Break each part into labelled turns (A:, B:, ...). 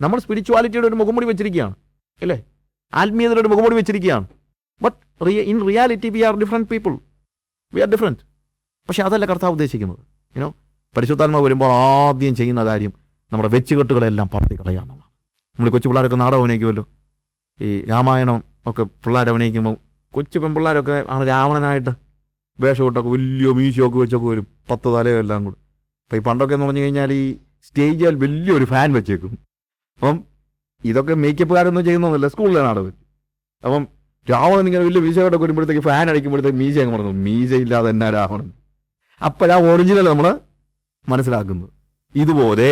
A: നമ്മൾ സ്പിരിച്വാലിറ്റിയുടെ ഒരു മുഖമുടി വെച്ചിരിക്കുകയാണ് അല്ലേ? ആത്മീയതയുടെ ഒരു മുഖംമൂടി വെച്ചിരിക്കുകയാണ്. But in reality we are different people we are different പക്ഷേ അതല്ല കർത്താവ് ഉദ്ദേശിക്കുന്നത്. യുനോ പരിശുദ്ധാത്മ വരുമ്പോൾ ആദ്യം ചെയ്യുന്ന കാര്യം നമ്മുടെ വെച്ചുകെട്ടുകളെല്ലാം പറത്തി കളയാന്നുള്ളതാണ് നമ്മൾ കൊച്ചു പിള്ളേരൊക്കെ നാടകം അഭിനയിക്കുമല്ലോ. ഈ രാമായണം ഒക്കെ പിള്ളേർ അഭിനയിക്കുമ്പോൾ കൊച്ചു പെൺപിള്ളേരൊക്കെ ആണ് രാവണനായിട്ട് വേഷമിട്ടൊക്കെ വലിയ മീശയൊക്കെ വെച്ചൊക്കെ വരും. പത്ത് തലയോ എല്ലാം കൂടി. അപ്പോൾ ഈ പണ്ടൊക്കെ എന്ന് പറഞ്ഞു കഴിഞ്ഞാൽ ഈ സ്റ്റേജിൽ വലിയൊരു ഫാൻ വെച്ചേക്കും. അപ്പം ഇതൊക്കെ മേക്കപ്പുകാരൊന്നും ചെയ്യുന്നതല്ല സ്കൂളിലെ നാടകം അപ്പം രാവണൻ ഇങ്ങനെ വലിയ മീശയോടെ വരുമ്പോഴത്തേക്ക് ഫാൻ അടിക്കുമ്പോഴത്തേക്ക് മീശ അങ്ങ് പറഞ്ഞു മീശ ഇല്ലാതെ എന്നാ രാവണൻ? ആ ഒറിജിനൽ നമ്മൾ മനസ്സിലാക്കുന്നത്. ഇതുപോലെ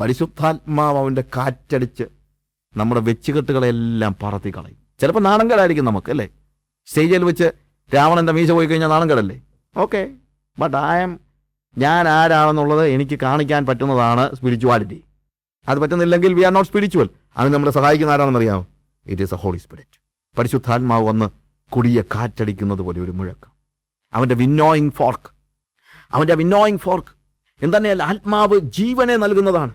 A: പരിശുദ്ധാത്മാവ് അവന്റെ കാറ്റടിച്ച് നമ്മുടെ വെച്ചുകെട്ടുകളെല്ലാം പറത്തി കളയും ചിലപ്പോൾ നാണംകേടായിരിക്കും നമുക്ക് അല്ലേ? സ്റ്റേജിൽ വെച്ച് രാവണന്റെ മീശ പോയി കഴിഞ്ഞാൽ നാണംകേടല്ലേ? ഓക്കെ. ബട്ട് ഐ എം ഞാൻ ആരാണെന്നുള്ളത് എനിക്ക് കാണിക്കാൻ പറ്റുന്നതാണ് സ്പിരിച്വാലിറ്റി അത് പറ്റുന്നില്ലെങ്കിൽ വി ആർ നോട്ട് സ്പിരിച്വൽ അത് നമ്മളെ സഹായിക്കുന്ന ആരാണെന്ന് അറിയാമോ? It is a holy spirit പരിശുദ്ധാത്മാവ് വന്ന് കുടിയെ കാറ്റടിക്കുന്നത് പോലെ ഒരു മുഴക്കം. അവന്റെ വിന്നോയിങ് ഫോർക്ക്. അവന്റെ വിന്നോയിങ് ഫോർക്ക്. എന്തന്നെയല്ല ആത്മാവ് ജീവനെ നൽകുന്നതാണ്.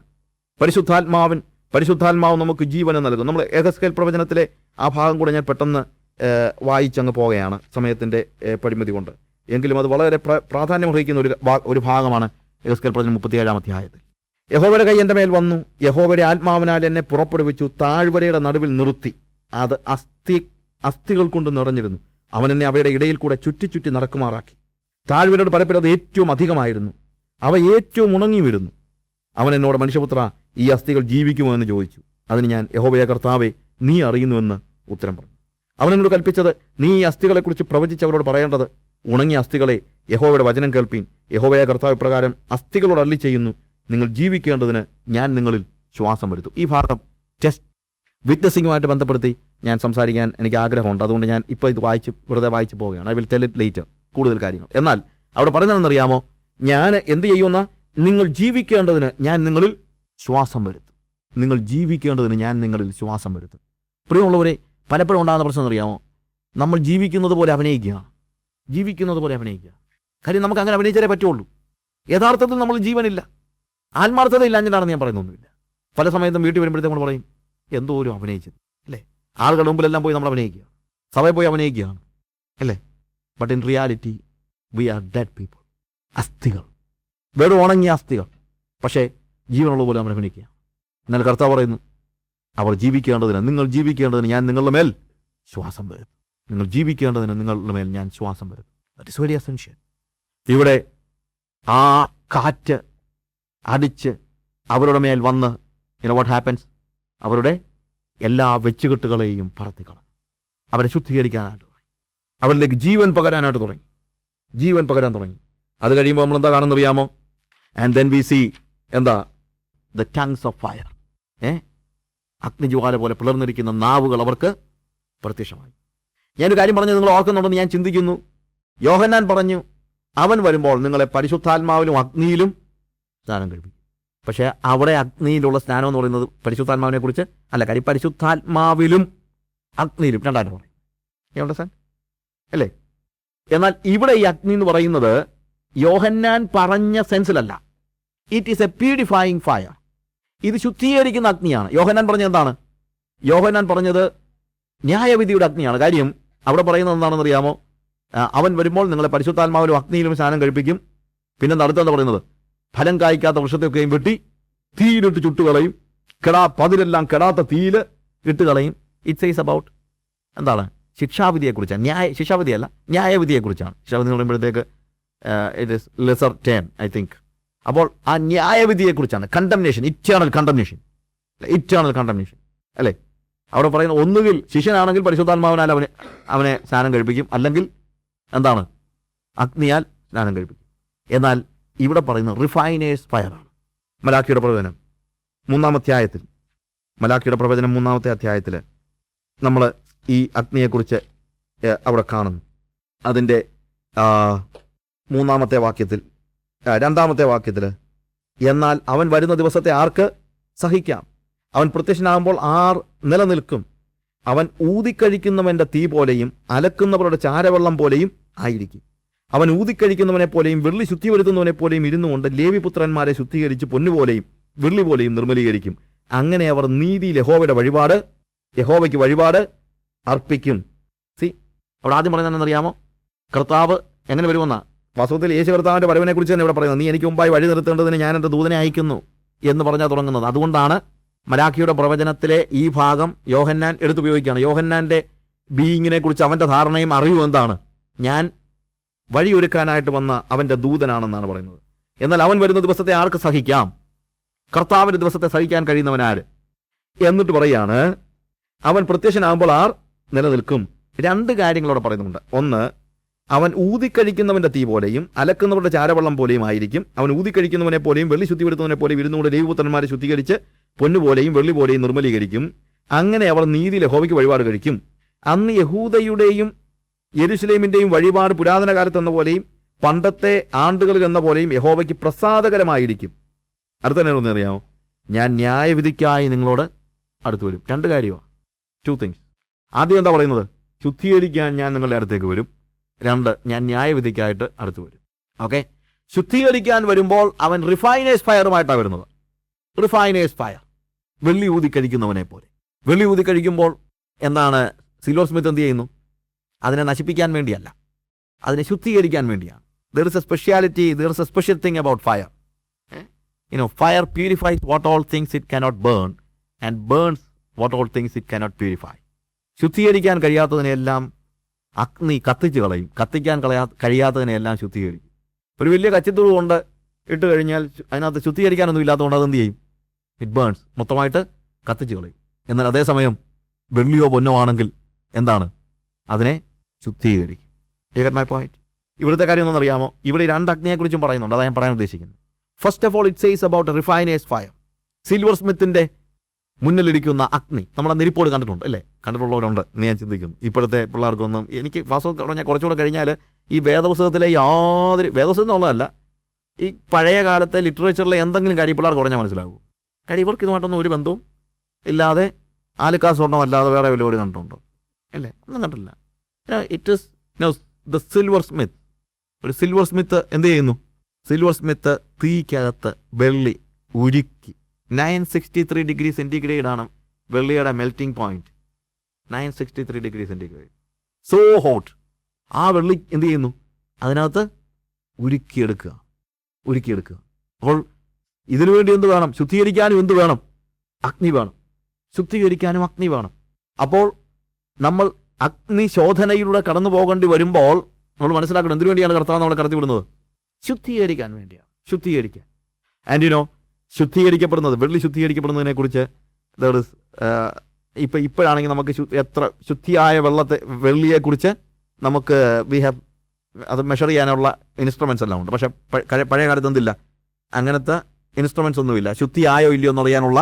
A: പരിശുദ്ധാത്മാവൻ പരിശുദ്ധാത്മാവ് നമുക്ക് ജീവനെ നൽകും. നമ്മൾ ഏകസ്കേൽ പ്രവചനത്തിലെ ആ ഭാഗം കൂടെ ഞാൻ പെട്ടെന്ന് വായിച്ചങ്ങ് പോവുകയാണ് സമയത്തിന്റെ പരിമിതി കൊണ്ട്. എങ്കിലും അത് വളരെ പ്ര- പ്രാധാന്യം അർഹിക്കുന്ന ഒരു ഒരു ഭാഗമാണ് ഏകസ്കേൽ പ്രവചനം മുപ്പത്തിയേഴാം അധ്യായത്തിൽ. യഹോവയുടെ കൈ എന്റെ മേൽ വന്നു. യഹോവയുടെ ആത്മാവിനാൽ എന്നെ പുറപ്പെടുവിച്ചു. താഴ്വരയുടെ നടുവിൽ നിർത്തി. അത് അസ്ഥി അസ്ഥികൾ കൊണ്ട് നിറഞ്ഞിരുന്നു. അവൻ എന്നെ അവയുടെ ഇടയിൽ കൂടെ ചുറ്റി ചുറ്റി നടക്കുമാറാക്കി. താഴ്വരയുടെ പരപ്പിലത് ഏറ്റവും അധികമായിരുന്നു. അവ ഏറ്റവും ഉണങ്ങി വരുന്നു അവൻ എന്നോട് മനുഷ്യപുത്ര ഈ അസ്ഥികൾ ജീവിക്കുമോ? എന്ന് ചോദിച്ചു. അതിന് ഞാൻ യഹോബയ കർത്താവെ നീ അറിയുന്നുവെന്ന് ഉത്തരം പറഞ്ഞു. അവൻ എന്നോട് കൽപ്പിച്ചത് നീ ഈ അസ്ഥികളെക്കുറിച്ച് പ്രവചിച്ച് അവരോട് പറയേണ്ടത് ഉണങ്ങിയ അസ്ഥികളെ യഹോവയുടെ വചനം കേൾപ്പീൻ. യഹോവയ കർത്താവ് പ്രകാരം അസ്ഥികളോട് അള്ളി ചെയ്യുന്നു നിങ്ങൾ ജീവിക്കേണ്ടതിന് ഞാൻ നിങ്ങളിൽ ശ്വാസം വരുത്തും. ഈ ഭാഗം ടെസ്റ്റ് വിറ്റ്നസിങ്ങുമായിട്ട് ബന്ധപ്പെടുത്തി ഞാൻ സംസാരിക്കാൻ എനിക്ക് ആഗ്രഹമുണ്ട്. അതുകൊണ്ട് ഞാൻ ഇപ്പോൾ ഇത് വായിച്ച് വെറുതെ വായിച്ച് പോവുകയാണ്. I will tell it later കൂടുതൽ കാര്യങ്ങൾ. എന്നാൽ അവിടെ പറയുന്നതെന്നറിയാമോ ഞാൻ എന്ത് ചെയ്യുമെന്ന? നിങ്ങൾ ജീവിക്കേണ്ടതിന് ഞാൻ നിങ്ങളിൽ ശ്വാസം വരുത്തും. നിങ്ങൾ ജീവിക്കേണ്ടതിന് ഞാൻ നിങ്ങളിൽ ശ്വാസം വരുത്തും. പ്രിയമുള്ളവരെ പലപ്പോഴും ഉണ്ടാകുന്ന പ്രശ്നം എന്നറിയാമോ നമ്മൾ ജീവിക്കുന്നത് പോലെ അഭിനയിക്കുക. ജീവിക്കുന്നത് പോലെ അഭിനയിക്കുക. കാര്യം നമുക്ക് അങ്ങനെ അഭിനയിച്ചാലേ പറ്റുള്ളൂ. യഥാർത്ഥത്തിൽ നമ്മൾ ജീവനില്ല. ആത്മാർത്ഥത ഇല്ലാഞ്ഞിട്ടാണെന്ന് ഞാൻ പറയുന്നൊന്നുമില്ല പല സമയത്തും വീട്ടിൽ വരുമ്പോഴത്തേക്കും നമ്മൾ പറയും എന്തോ ഒരു അഭിനയിച്ചത് അല്ലേ? ആളുകളുടെ മുമ്പിലെല്ലാം പോയി നമ്മൾ അഭിനയിക്കുക. സഭയിൽ പോയി അഭിനയിക്കുകയാണ് അല്ലേ? But in reality we are dead people അസ്ഥികൾ. വെറും ഉണങ്ങിയ അസ്ഥികൾ. പക്ഷേ ജീവനുള്ള പോലെ നമ്മൾ അഭിനയിക്കുക. എന്നാൽ കർത്താവ് പറയുന്നു അവർ ജീവിക്കേണ്ടതിന് നിങ്ങൾ ജീവിക്കേണ്ടതിന് ഞാൻ നിങ്ങളുടെ മേൽ ശ്വാസം വരുന്നു നിങ്ങൾ ജീവിക്കേണ്ടതിന് നിങ്ങളുടെ മേൽ ഞാൻ ശ്വാസം വരുന്നു ദറ്റ് ഇസ് വെരി അസെൻഷ്യൽ ഇവിടെ ആ കാറ്റ് അടിച്ച് അവരുടെ മേൽ വന്ന് യുനോ വാട്ട് ഹാപ്പൻസ് അവരുടെ എല്ലാ വെച്ചുകെട്ടുകളെയും പറത്തിക്കളഞ്ഞു അവരെ ശുദ്ധീകരിക്കാനായിട്ട് തുടങ്ങി. അവരിലേക്ക് ജീവൻ പകരാനായിട്ട് തുടങ്ങി. ജീവൻ പകരാൻ തുടങ്ങി. അത് കഴിയുമ്പോൾ നമ്മൾ എന്താ കാണുന്ന അറിയാമോ? ആൻഡ് ദെൻ വി സി എന്താ? ദ ടങ്സ് ഓഫ് ഫയർ ഏ? അഗ്നിജ്വാല പോലെ പിളർന്നിരിക്കുന്ന നാവുകൾ അവർക്ക് പ്രത്യക്ഷമായി. ഞാനൊരു കാര്യം പറഞ്ഞു നിങ്ങൾ ഓർക്കുന്നുണ്ടെന്ന് ഞാൻ ചിന്തിക്കുന്നു. യോഹന്നാൻ പറഞ്ഞു അവൻ വരുമ്പോൾ നിങ്ങളെ പരിശുദ്ധാത്മാവിലും അഗ്നിയിലും സ്നാനം കഴിപ്പിക്കും. പക്ഷേ അവിടെ അഗ്നിയിലുള്ള സ്നാനം എന്ന് പറയുന്നത് പരിശുദ്ധാത്മാവിനെ കുറിച്ച് അല്ല കാര്യം പരിശുദ്ധാത്മാവിലും അഗ്നിയിലും. രണ്ടായിട്ട് പറയും You സാൻ അല്ലേ? എന്നാൽ ഇവിടെ ഈ അഗ്നി എന്ന് പറയുന്നത് യോഹന്നാൻ പറഞ്ഞ സെൻസിലല്ല. It is a purifying fire ഇത് ശുദ്ധീകരിക്കുന്ന അഗ്നിയാണ്. യോഹന്നാൻ പറഞ്ഞത് എന്താണ്? യോഹന്നാൻ പറഞ്ഞത് ന്യായവിധിയുടെ അഗ്നിയാണ്. കാര്യം അവിടെ പറയുന്നത് എന്താണെന്ന് അറിയാമോ? അവൻ വരുമ്പോൾ നിങ്ങളെ പരിശുദ്ധാത്മാവിലും അഗ്നിയിലും സ്നാനം കഴിപ്പിക്കും. പിന്നെ അടുത്തെന്താ പറയുന്നത്? ഫലം കായ്ക്കാത്ത വൃക്ഷത്തെയൊക്കെയും വെട്ടി തീയിലിട്ട് ചുട്ടുകളയും. കെടാ പതിരെല്ലാം കെടാത്ത തീയിൽ ഇട്ട് കളയും. ഇറ്റ്സ് ഈസ് അബൌട്ട് എന്താണ്? ശിക്ഷാവിധിയെക്കുറിച്ചാണ് ന്യായ ശിക്ഷാവിധിയല്ല ന്യായവിധിയെക്കുറിച്ചാണ്. ശിക്ഷാവിധി എന്ന് പറയുമ്പോഴത്തേക്ക് it is lesser turn I think അപ്പോൾ ആ ന്യായവിധിയെക്കുറിച്ചാണ്. Condemnation eternal condemnation eternal condemnation അല്ലേ? അവിടെ പറയുന്ന ഒന്നുകിൽ ശിഷ്യനാണെങ്കിൽ പരിശുദ്ധാത്മാവിനാൽ അവനെ അവനെ സ്നാനം കഴിപ്പിക്കും. അല്ലെങ്കിൽ എന്താണ്? അഗ്നിയാൽ സ്നാനം കഴിപ്പിക്കും. എന്നാൽ ഇവിടെ പറയുന്നത് റിഫൈനേഴ്സ് ഫയറാണ് മലാക്കിയുടെ പ്രവചനം മൂന്നാം അധ്യായത്തിൽ മലാഖിയുടെ പ്രവചനം മൂന്നാമത്തെ അധ്യായത്തിൽ നമ്മൾ ഈ അഗ്നിയെക്കുറിച്ച് അവിടെ കാണുന്നു. അതിന്റെ മൂന്നാമത്തെ വാക്യത്തിൽ രണ്ടാമത്തെ വാക്യത്തിൽ എന്നാൽ അവൻ വരുന്ന ദിവസത്തെ ആർക്ക്? സഹിക്കാം. അവൻ പ്രത്യക്ഷനാകുമ്പോൾ ആർ നിലനിൽക്കും. അവൻ ഊതിക്കഴിക്കുന്നവന്റെ തീ പോലെയും അലക്കുന്നവരുടെ ചാരവെള്ളം പോലെയും ആയിരിക്കും. അവൻ ഊതിക്കഴിക്കുന്നവനെ പോലെയും വെള്ളി ശുദ്ധി വരുത്തുന്നവനെ പോലെയും ഇരുന്നുകൊണ്ട് ലേവിപുത്രന്മാരെ ശുദ്ധീകരിച്ച് പൊന്നുപോലെയും വെള്ളി പോലെയും നിർമ്മലീകരിക്കും. അങ്ങനെ അവർ നീതി യഹോവയുടെ വഴിപാട് യഹോവയ്ക്ക് വഴിപാട് അർപ്പിക്കും. സി അവിടെ ആദ്യം പറയുന്നത് അറിയാമോ കർത്താവ് എങ്ങനെ വരുമെന്നാ? വാസ്തവത്തിൽ യേശു കർത്താവിന്റെ വരവിനെ കുറിച്ച് തന്നെ ഇവിടെ പറയുന്നത് നീ എനിക്ക് മുമ്പായി വഴി നിർത്തേണ്ടതിന് ഞാൻ എന്റെ ദൂതനെ അയക്കുന്നു എന്ന് പറഞ്ഞാൽ തുടങ്ങുന്നത്. അതുകൊണ്ടാണ് മലാഖിയുടെ പ്രവചനത്തിലെ ഈ ഭാഗം യോഹന്നാൻ എടുത്തുപയോഗിക്കുകയാണ്. യോഹന്നാന്റെ ബീയിങ്ങിനെ കുറിച്ച് അവന്റെ ധാരണയും അറിവും എന്താണ്? ഞാൻ വഴിയൊരുക്കാനായിട്ട് വന്ന അവന്റെ ദൂതനാണെന്നാണ് പറയുന്നത്. എന്നാൽ അവൻ വരുന്ന ദിവസത്തെ ആർക്ക് സഹിക്കാം? കർത്താവിന്റെ ദിവസത്തെ സഹിക്കാൻ കഴിയുന്നവൻ ആര്? എന്നിട്ട് പറയാണ് അവൻ പ്രത്യക്ഷനാകുമ്പോൾ ആർ നിലനിൽക്കും? രണ്ട് കാര്യങ്ങളോടെ പറയുന്നുണ്ട്. ഒന്ന് അവൻ ഊതിക്കഴിക്കുന്നവന്റെ തീ പോലെയും അലക്കുന്നവരുടെ ചാരവെള്ളം പോലെയും ആയിരിക്കും. അവൻ ഊതിക്കഴിക്കുന്നവനെ പോലെയും വെള്ളി ശുദ്ധിപ്പെടുത്തുന്നവനെ പോലെയും ഇരുന്നുകൊണ്ട് ദൈവപുത്രന്മാരെ ശുദ്ധീകരിച്ച് പൊന്നുപോലെയും വെള്ളി പോലെയും നിർമ്മലീകരിക്കും. അങ്ങനെ അവർ നീതി ലഹോവയ്ക്ക് വഴിപാട് കഴിക്കും. അന്ന് യഹൂദയുടെയും യെരുശലേമിന്റെയും വഴിപാട് പുരാതന കാലത്ത് എന്ന പോലെയും പണ്ടത്തെ ആണ്ടുകളിൽ എന്ന പോലെയും യഹോവയ്ക്ക് പ്രസാദകരമായിരിക്കും. അടുത്ത തന്നെ ഒന്ന് അറിയാമോ? ഞാൻ ന്യായവിധിക്കായി നിങ്ങളോട് അടുത്ത് വരും. രണ്ട് കാര്യമാണ് ടു തിങ്സ് ആദ്യം എന്താ പറയുന്നത്? ശുദ്ധീകരിക്കാൻ ഞാൻ നിങ്ങളുടെ അടുത്തേക്ക് വരും. രണ്ട് ഞാൻ ന്യായവിധിക്കായിട്ട് അടുത്ത് വരും. ഓക്കെ ശുദ്ധീകരിക്കാൻ വരുമ്പോൾ അവൻ റിഫൈനേഴ്സ് ഫയറുമായിട്ടാണ് വരുന്നത്. റിഫൈനേഴ്സ് ഫയർ വെള്ളി ഊതി കഴിക്കുന്നവനെ പോലെ. വെള്ളി ഊതി കഴിക്കുമ്പോൾ എന്താണ്? സിലോർ സ്മിത്ത് എന്ത് ചെയ്യുന്നു? അതിനെ നശിപ്പിക്കാൻ വേണ്ടിയല്ല. അതിനെ ശുദ്ധീകരിക്കാൻ വേണ്ടിയാണ്. There is a speciality there is a special thing about fire you know fire purifies what all things it cannot burn and burns what all things it cannot purify ശുദ്ധീകരിക്കാൻ കഴിയാത്തതിനെല്ലാം അഗ്നി കത്തിച്ച് കളയും. കത്തിക്കാൻ കളയാ കഴിയാത്തതിനെല്ലാം ശുദ്ധീകരിക്കും. ഒരു വലിയ കച്ചിത്തൂട് കൊണ്ട് ഇട്ട് കഴിഞ്ഞാൽ അതിനകത്ത് ശുദ്ധീകരിക്കാനൊന്നും ഇല്ലാത്തതുകൊണ്ട് അതെന്ത് ചെയ്യും? ഇറ്റ് ബേൺസ് മൊത്തമായിട്ട് കത്തിച്ച് കളയും. എന്നാൽ അതേസമയം വെള്ളിയോ പൊന്നോ ആണെങ്കിൽ എന്താണ്? അതിനെ ശുദ്ധീകരിക്കും. യു മൈ പോയിന്റ് ഇവിടുത്തെ കാര്യം ഒന്നും അറിയാമോ? ഇവിടെ രണ്ട് അഗ്നിയെക്കുറിച്ചും പറയുന്നുണ്ട്. അതാണ് ഞാൻ പറയാൻ ഉദ്ദേശിക്കുന്നത്. First of all it says about refiner's fire silver സ്മിത്തിന്റെ മുന്നിലിരിക്കുന്ന അഗ്നി. നമ്മളെ നെരിപ്പോട് കണ്ടിട്ടുണ്ട് അല്ലേ? കണ്ടിട്ടുള്ളവരുണ്ട് എന്ന് ഞാൻ ചിന്തിക്കുന്നു. ഇപ്പോഴത്തെ പിള്ളേർക്കൊന്നും എനിക്ക് വാസ്തവത്തിൽ പറഞ്ഞാൽ കുറച്ചുകൂടെ കഴിഞ്ഞാൽ ഈ വേദപുസ്തകത്തിലെ യാതൊരു വേദപുസ്തകം എന്നുള്ളതല്ല ഈ പഴയ കാലത്തെ ലിറ്ററേച്ചറിലെ എന്തെങ്കിലും കാര്യം പിള്ളേർക്ക് കുറഞ്ഞാൽ മനസ്സിലാകും കാര്യം ഇവർക്ക് ഇതുമായിട്ടൊന്നും ഒരു ബന്ധവും ഇല്ലാതെ ആലുക്കാ സ്വർണം അല്ലാതെ വേറെ ഒരു കണ്ടിട്ടുണ്ടോ അല്ലേ? ഒന്നും കണ്ടില്ല it is no the silversmith ഒരു സിൽവർ സ്മിത്ത് എന്ത് ചെയ്യുന്നു? സിൽവർ സ്മിത്ത് തീക്കകത്ത് വെള്ളി ഉരുക്കി. Nine sixty three degree centigrade ആണ് വെള്ളിയുടെ melting point nine sixty three degree centigrade so hot ആ വെള്ളി എന്ത് ചെയ്യുന്നു? അതിനകത്ത് ഉരുക്കിയെടുക്കുക. ഉരുക്കിയെടുക്കുക. അപ്പോൾ ഇതിനു വേണ്ടി എന്ത് വേണം? ശുദ്ധീകരിക്കാനും എന്ത് വേണം? അഗ്നി വേണം. ശുദ്ധീകരിക്കാനും അഗ്നി വേണം. അപ്പോൾ നമ്മൾ അഗ്നി ശോധനയിലൂടെ കടന്നു പോകേണ്ടി വരുമ്പോൾ നമ്മൾ മനസ്സിലാക്കണം എന്തിനു വേണ്ടിയാണ് കർത്താവ് നമ്മളെ കടത്തി വിടുന്നത് ശുദ്ധീകരിക്കാൻ വേണ്ടിയാണ്. ശുദ്ധീകരിക്കാൻ. ആന്റിനോ ശുദ്ധീകരിക്കപ്പെടുന്നത് വെള്ളി ശുദ്ധീകരിക്കപ്പെടുന്നതിനെ കുറിച്ച് ഇപ്പം ഇപ്പോഴാണെങ്കിൽ നമുക്ക് എത്ര ശുദ്ധിയായ വെള്ളത്തെ വെള്ളിയെക്കുറിച്ച് നമുക്ക് വി ഹാവ് അത് മെഷർ ചെയ്യാനുള്ള ഇൻസ്ട്രുമെൻസ് എല്ലാം ഉണ്ട്. പക്ഷേ പഴയ കാലത്ത് എന്തില്ല? അങ്ങനത്തെ ഇൻസ്ട്രുമെൻസ് ഒന്നുമില്ല. ശുദ്ധിയായോ ഇല്ലയോ എന്നറിയാനുള്ള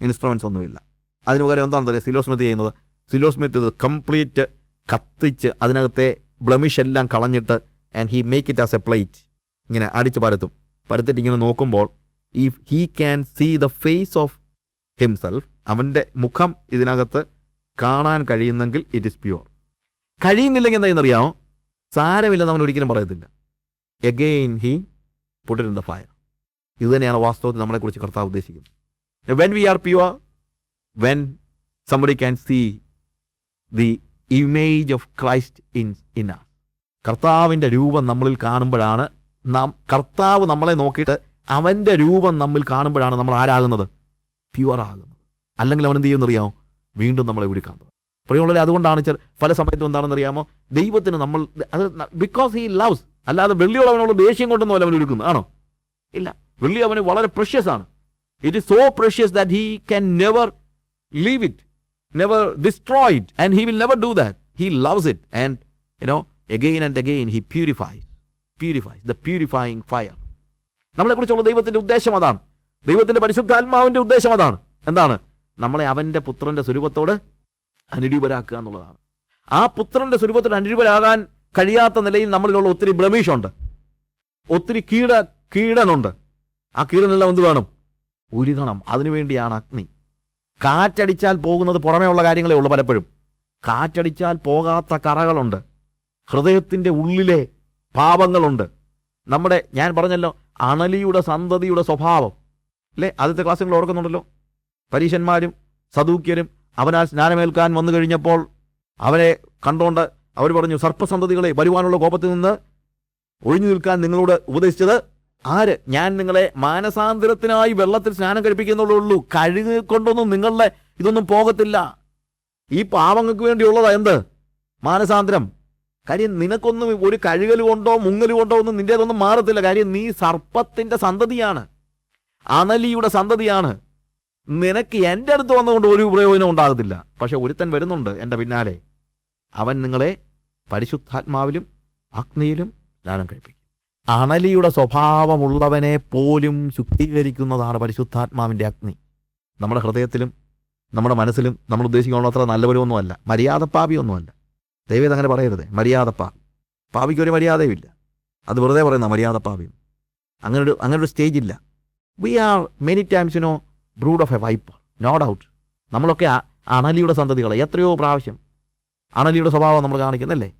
A: ഇൻസ്ട്രുമെൻസ് ഒന്നുമില്ല. അതിന് പകരം എന്താണ് സിലോസ്മൃതി ചെയ്യുന്നത്. സിലോ സ്മിത്ത് ഇത് കംപ്ലീറ്റ് കത്തിച്ച് അതിനകത്തെ ബ്ലമിഷ് എല്ലാം കളഞ്ഞിട്ട് and he make it as a plate ഇങ്ങനെ അടിച്ച് പരത്തും. പരത്തിട്ട് ഇങ്ങനെ നോക്കുമ്പോൾ if he can see the face of himself അവന്റെ മുഖം ഇതിനകത്ത് കാണാൻ കഴിയുന്നെങ്കിൽ ഇറ്റ് ഇസ് പ്യുവർ കഴിയുന്നില്ലെങ്കിൽ എന്തായെന്നറിയാമോ സാരമില്ലെന്ന് അവൻ ഒരിക്കലും പറയത്തില്ല. Again he put in the fire ഇത് തന്നെയാണ് വാസ്തവത്തിൽ നമ്മളെക്കുറിച്ച് കർത്താവ് ഉദ്ദേശിക്കുന്നത്. When we are pure when somebody can see the image of Christ in in ആ കർത്താവിന്റെ രൂപം നമ്മളിൽ കാണുമ്പോഴാണ് നാം കർത്താവ് നമ്മളെ നോക്കിയിട്ട് അവന്റെ രൂപം നമ്മിൽ കാണുമ്പോഴാണ് നമ്മൾ ആരാകുന്നത്? പ്യുവർ ആകുന്നത്. അല്ലെങ്കിൽ അവൻ എന്ത് ചെയ്യുമെന്നറിയാമോ? വീണ്ടും നമ്മളെ വിളിക്കാൻ പ്രിയമുള്ളവരെ അതുകൊണ്ടാണ് ചെറു പല സമയത്തും എന്താണെന്ന് അറിയാമോ ദൈവത്തിന് നമ്മൾ അത് ബിക്കോസ് ഹി ലവ്സ് അല്ലാതെ വെള്ളിയോളവനോട് ദേഷ്യം കൊണ്ടൊന്നും അല്ല അവൻ വിളിക്കുന്നത് ആണോ? ഇല്ല. വെള്ളി അവന് വളരെ പ്രഷ്യസ് ആണ്. It is so precious that he can never leave it never it, and He will never do that. He loves it, and you know, again and again He purifies, purifies the purifying fire. നമ്മളെക്കുറിച്ചുള്ള ദൈവത്തിന്റെ ഉദ്ദേശം അതാണ്. ദൈവത്തിന്റെ പരിശുദ്ധാത്മാവിന്റെ ഉദ്ദേശം അതാണ്. എന്താണ്? നമ്മളെ അവന്റെ പുത്രന്റെ സ്വരൂപത്തോട് അനുരൂപരാക്കുക എന്നുള്ളതാണ്. ആ പുത്രന്റെ സ്വരൂപത്തോട് അനുരൂപരാകാൻ കഴിയാത്ത നിലയിൽ നമ്മളിലുള്ള ഒത്തിരി ബ്ലമീഷുണ്ട് ഒത്തിരി കീട കീടനുണ്ട്. ആ കീടനെല്ലാം എന്ത് വേണം? ഉരുകണം അതിനുവേണ്ടിയാണ് അഗ്നി. കാറ്റടിച്ചാൽ പോകുന്നത് പുറമേ ഉള്ള കാര്യങ്ങളേ ഉള്ളൂ പലപ്പോഴും. കാറ്റടിച്ചാൽ പോകാത്ത കറകളുണ്ട്. ഹൃദയത്തിന്റെ ഉള്ളിലെ പാപങ്ങളുണ്ട്. നമ്മുടെ ഞാൻ പറഞ്ഞല്ലോ അണലിയുടെ സന്തതിയുടെ സ്വഭാവം. അല്ലേ? ആദ്യത്തെ ക്ലാസ്സുകൾ ഓർക്കുന്നുണ്ടല്ലോ. പരീശന്മാരും സദൂക്യരും അവനാൽ സ്നാനമേൽക്കാൻ വന്നു കഴിഞ്ഞപ്പോൾ അവനെ കണ്ടുകൊണ്ട് അവർ പറഞ്ഞു സർപ്പസന്തതികളെ വരുവാനുള്ള കോപത്തിൽ നിന്ന് ഒഴിഞ്ഞു നിൽക്കാൻ നിങ്ങളോട് ഉപദേശിച്ചത് ആര്? ഞാൻ നിങ്ങളെ മാനസാന്തരത്തിനായി വെള്ളത്തിൽ സ്നാനം കഴിപ്പിക്കുന്നുള്ളൂ കഴുകി കൊണ്ടൊന്നും നിങ്ങളുടെ ഇതൊന്നും പോകത്തില്ല. ഈ പാവങ്ങൾക്ക് വേണ്ടിയുള്ളതാ എന്ത്? മാനസാന്തരം. കാര്യം നിനക്കൊന്നും ഒരു കഴുകൽ കൊണ്ടോ മുങ്ങൽ കൊണ്ടോ ഒന്നും നിന്റേതൊന്നും മാറത്തില്ല. കാര്യം നീ സർപ്പത്തിന്റെ സന്തതിയാണ്. അനലിയുടെ സന്തതിയാണ്. നിനക്ക് എന്റെ അടുത്ത് വന്നുകൊണ്ട് ഒരു പ്രയോജനം ഉണ്ടാകത്തില്ല. പക്ഷെ ഒരുത്തൻ വരുന്നുണ്ട് എന്റെ പിന്നാലെ. അവൻ നിങ്ങളെ പരിശുദ്ധാത്മാവിലും അഗ്നിയിലും സ്നാനം കഴിപ്പിക്കും. അണലിയുടെ സ്വഭാവമുള്ളവനെ പോലും ശുദ്ധീകരിക്കുന്നതാണ് പരിശുദ്ധാത്മാവിന്റെ അഗ്നി. നമ്മുടെ ഹൃദയത്തിലും നമ്മുടെ മനസ്സിലും നമ്മൾ ഉദ്ദേശിക്കുന്ന അത്ര നല്ലവരൊന്നുമല്ല. മര്യാദപ്പാപിയൊന്നുമല്ല. ദൈവം അങ്ങനെ പറയരുത്. മര്യാദപ്പാ. പാവിക്ക് ഒരു മര്യാദയുമില്ല. അത് വെറുതെ പറയുന്ന മര്യാദപ്പാപിയും. അങ്ങനെ ഒരു അങ്ങനെ ഒരു സ്റ്റേജ് ഇല്ല we are many times you brood of a viper no doubt നമ്മളൊക്കെ അണലിയുടെ സന്തതികളെ. എത്രയോ പ്രാവശ്യം അണലിയുടെ സ്വഭാവം നമ്മൾ കാണിക്കുന്നല്ലേ?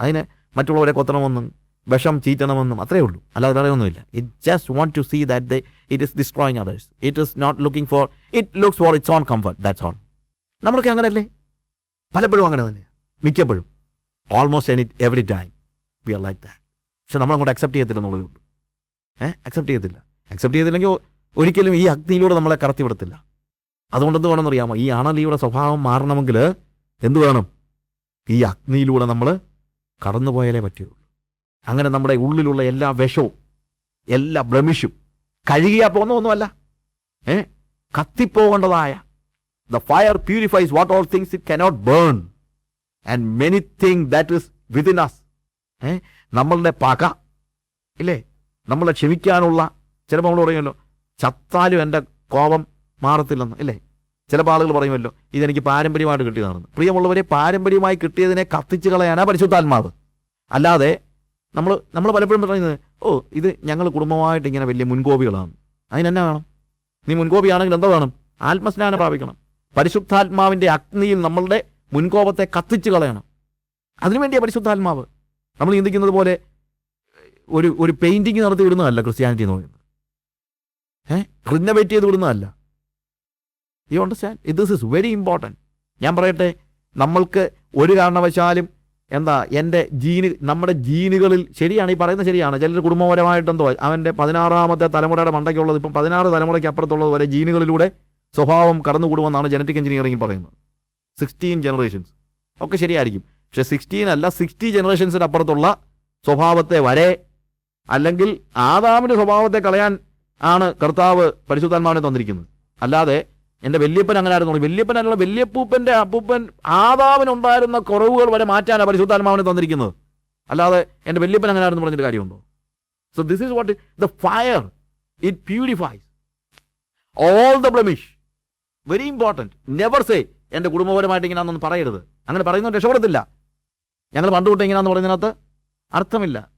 A: അതിന് മറ്റുള്ളവരെ കൊത്തണമെന്നും വിഷം ചീറ്റണമെന്നും അത്രേ ഉള്ളൂ. അല്ലാതെ വേറെ ഒന്നുമില്ല. It just want to see that they it is destroying others it is not looking for it looks for its own comfort that's own നമ്മളൊക്കെ അങ്ങനെയല്ലേ? പലപ്പോഴും അങ്ങനെ തന്നെ. മിക്കപ്പോഴും. Almost any every time we are like that പക്ഷെ നമ്മളങ്ങോട്ട് accept ചെയ്യത്തില്ല എന്നുള്ളത് ഉള്ളൂ. ഏഹ് അക്സെപ്റ്റ് ചെയ്യത്തില്ല. അക്സെപ്റ്റ് ചെയ്തില്ലെങ്കിൽ ഒരിക്കലും ഈ അഗ്നിയിലൂടെ നമ്മളെ കടത്തി വിടത്തില്ല. അതുകൊണ്ട് എന്ത് വേണമെന്ന് അറിയാമോ? ഈ അണലിയുടെ സ്വഭാവം മാറണമെങ്കിൽ എന്ത് വേണം? ഈ അഗ്നിയിലൂടെ നമ്മൾ കടന്നുപോയാലേ പറ്റുള്ളൂ അങ്ങനെ നമ്മുടെ ഉള്ളിലുള്ള എല്ലാ വിഷവും എല്ലാ ഭ്രമിഷും കഴുകിയാൽ പോകുന്ന ഒന്നുമല്ല ഏ? കത്തിപ്പോകേണ്ടതായ the fire purifies what all things it cannot burn and many thing that is within us ഏ? നമ്മളുടെ പക ഇല്ലേ? നമ്മളെ ക്ഷമിക്കാനുള്ള ചിലപ്പോൾ നമ്മൾ പറയുമല്ലോ ചത്താലും എന്റെ കോപം മാറത്തില്ലെന്ന് ഇല്ലേ? ചില ആളുകൾ പറയുമല്ലോ ഇതെനിക്ക് പാരമ്പര്യമായിട്ട് കിട്ടിയതാണെന്ന്. പ്രിയമുള്ളവരെ പാരമ്പര്യമായി കിട്ടിയതിനെ കത്തിച്ച് കളയാനാ പരിശുദ്ധാത്മാവ്. അല്ലാതെ നമ്മൾ നമ്മൾ പലപ്പോഴും പറയുന്നത് ഓ ഇത് ഞങ്ങൾ കുടുംബമായിട്ട് ഇങ്ങനെ വലിയ മുൻകോപികളാണ്. അതിനെന്നാ വേണം. നീ മുൻകോപിയാണെങ്കിൽ എന്താ വേണം? ആത്മസ്നാനം പ്രാപിക്കണം. പരിശുദ്ധാത്മാവിന്റെ അഗ്നിയിൽ നമ്മളുടെ മുൻകോപത്തെ കത്തിച്ച് കളയണം. അതിനുവേണ്ടിയാണ് പരിശുദ്ധാത്മാവ്. നമ്മൾ ചിന്തിക്കുന്നത് പോലെ ഒരു ഒരു പെയിന്റിങ് നടത്തി വിടുന്നതല്ല ക്രിസ്ത്യാനിറ്റി എന്ന് പറയുന്നത്. ഏഹ് റിനവേറ്റ് ചെയ്ത് വിടുന്നതല്ല. You understand this is very important ഞാൻ പറയട്ടെ നമ്മൾക്ക് ഒരു കാരണവശാലും എന്താ എന്റെ ജീന് നമ്മുടെ ജീനുകളിൽ ശരിയാണ് ഈ പറയുന്നത് ശരിയാണ്. ചിലർ കുടുംബപരമായിട്ട് എന്തോ അവന്റെ പതിനാറാമത്തെ തലമുറയുടെ മണ്ടയ്ക്കുള്ളത് ഇപ്പം പതിനാറ് തലമുറയ്ക്ക് അപ്പുറത്തുള്ളത് വരെ ജീനുകളിലൂടെ സ്വഭാവം കടന്നുകൂടുമെന്നാണ് ജനറ്റിക് എഞ്ചിനീയറിംഗ് പറയുന്നത്. സിക്സ്റ്റീൻ ജനറേഷൻസ് ഒക്കെ ശരിയായിരിക്കും. പക്ഷെ സിക്സ്റ്റീൻ അല്ല സിക്സ്റ്റി ജനറേഷൻസിന് അപ്പുറത്തുള്ള സ്വഭാവത്തെ വരെ അല്ലെങ്കിൽ ആദാമിന്റെ സ്വഭാവത്തെ കളയാൻ ആണ് കർത്താവ് പരിശുദ്ധാത്മാവിനെ തന്നിരിക്കുന്നത്. അല്ലാതെ എന്റെ വല്യപ്പൻ അങ്ങനെ ആയിരുന്നു അല്ല വല്യപ്പൂപ്പന്റെ അപ്പൂപ്പൻ ആദാവിനുണ്ടായിരുന്ന കുറവുകൾ വരെ മാറ്റാനാണ് പരിശുദ്ധാത്മാവിനെ തന്നിരിക്കുന്നത്. അല്ലാതെ എന്റെ വല്യപ്പൻ അങ്ങനെ ആയിരുന്നു പറഞ്ഞിട്ട് കാര്യമുണ്ടോ? So this is what the fire it purifies all the blemish very important never say എന്റെ കുടുംബപരമായിട്ട് ഇങ്ങനെയാണെന്നൊന്നും പറയരുത്. അങ്ങനെ പറയുന്നത് രക്ഷപ്പെടത്തില്ല. ഞങ്ങൾ പണ്ട് തൊട്ട് ഇങ്ങനെയാണെന്ന് പറയുന്നതിനകത്ത് അർത്ഥമില്ല.